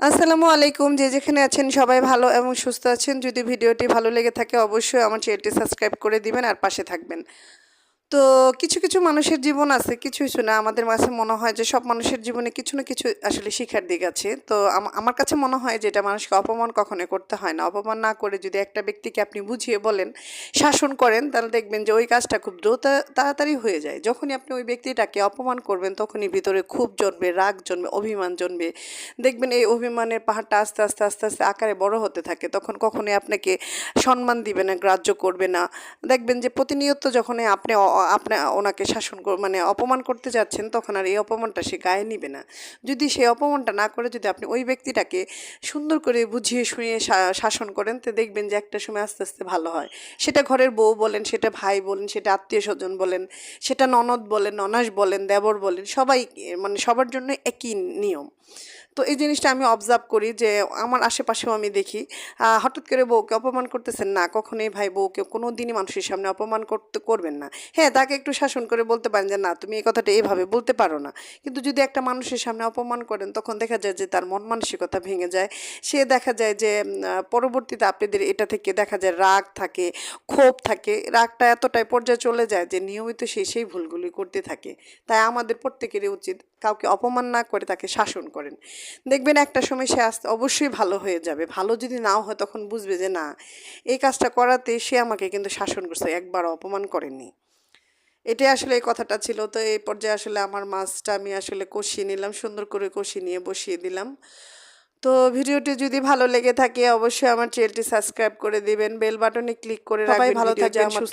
আসসালামু আলাইকুম, যে যেখানে আছেন সবাই ভালো এবং সুস্থ আছেন। যদি ভিডিওটি ভালো লেগে থাকে, অবশ্যই আমার চ্যানেলটি সাবস্ক্রাইব করে দিবেন আর পাশে থাকবেন। তো কিছু কিছু মানুষের জীবন আছে, কিছু কিছু না, আমাদের মাঝে মনে হয় যে সব মানুষের জীবনে কিছু না কিছু আসলে শিখার দিক আছে। তো আমার কাছে মনে হয় যে এটা মানুষকে অপমান কখনোই করতে হয় না। অপমান না করে যদি একটা ব্যক্তিকে আপনি বুঝিয়ে বলেন, শাসন করেন, তাহলে দেখবেন যে ওই কাজটা খুব দ্রুত তাড়াতাড়ি হয়ে যায়। যখনই আপনি ওই ব্যক্তিটাকে অপমান করবেন, তখনই ভিতরে খুব জন্মে, রাগ জন্মে, অভিমান জন্মে। দেখবেন এই অভিমানের পাহাড়টা আস্তে আস্তে আস্তে আস্তে আকারে বড় হতে থাকে। তখন কখনোই আপনাকে সম্মান দিবে না, গ্রাহ্য করবে না। দেখবেন যে প্রতিনিয়ত যখন আপনি আপনি, ওনাকে শাসন মানে অপমান করতে যাচ্ছেন, তখন আর এই অপমানটা সে গায়ে নিবে না। যদি সে অপমানটা না করে, যদি আপনি ওই ব্যক্তিটাকে সুন্দর করে বুঝিয়ে শুনিয়ে শা- শাসন করেন, তো দেখবেন যে একটা সময় আস্তে আস্তে ভালো হয়। সেটা ঘরের বউ বলেন, সেটা ভাই বলেন, সেটা আত্মীয় স্বজন বলেন, সেটা ননদ বলেন, ননাস বলেন, দেবর বলেন, সবাই মানে সবার জন্য একই নিয়ম। তো এই জিনিসটা আমি অবজার্ভ করি যে আমার আশেপাশেও আমি দেখি হঠাৎ করে বউকে অপমান করতেছেন না, কখনোই ভাই বউকে কোনো দিনই মানুষের সামনে অপমান করতে করবেন না। হ্যাঁ তাকে একটু শাসন করে বলতে পারেন যে, না, তুমি এই কথাটা এইভাবে বলতে পারো না। কিন্তু যদি একটা মানুষের সামনে অপমান করেন, তখন দেখা যায় যে, তার মন মানসিকতা ভেঙে যায়। সে দেখা যায় যে পরবর্তীতে আপনাদের এটা থেকে দেখা যায় রাগ থাকে, ক্ষোভ থাকে। রাগটা এতটাই পর্যায়ে চলে যায় যে, নিয়মিত সে সেই ভুলগুলি করতে থাকে। তাই আমাদের প্রত্যেকেরই উচিত কাউকে অপমান না করে তাকে শাসন করেন। দেখবেন একটা সময় সে আস্তে, অবশ্যই ভালো হয়ে যাবে। ভালো যদি নাও হয়, তখন বুঝবে যে, না, এই কাজটা করাতে সে আমাকে কিন্তু শাসন করছে। একবার অপমান করেনি এটাই আসলে এই কথাটা ছিল। তো এই পর্যায়ে আসলে আমার মাছটা আমি আসলে কষিয়ে নিলাম সুন্দর করে কষিয়ে নিয়ে বসিয়ে দিলাম। তো ভিডিওটি যদি ভালো লেগে থাকে অবশ্যই আমার চ্যানেলটি সাবস্ক্রাইব করে দিবেন। বেল বাটনে ক্লিক করে রাখবেন ভালো থাকবেন সুস্থ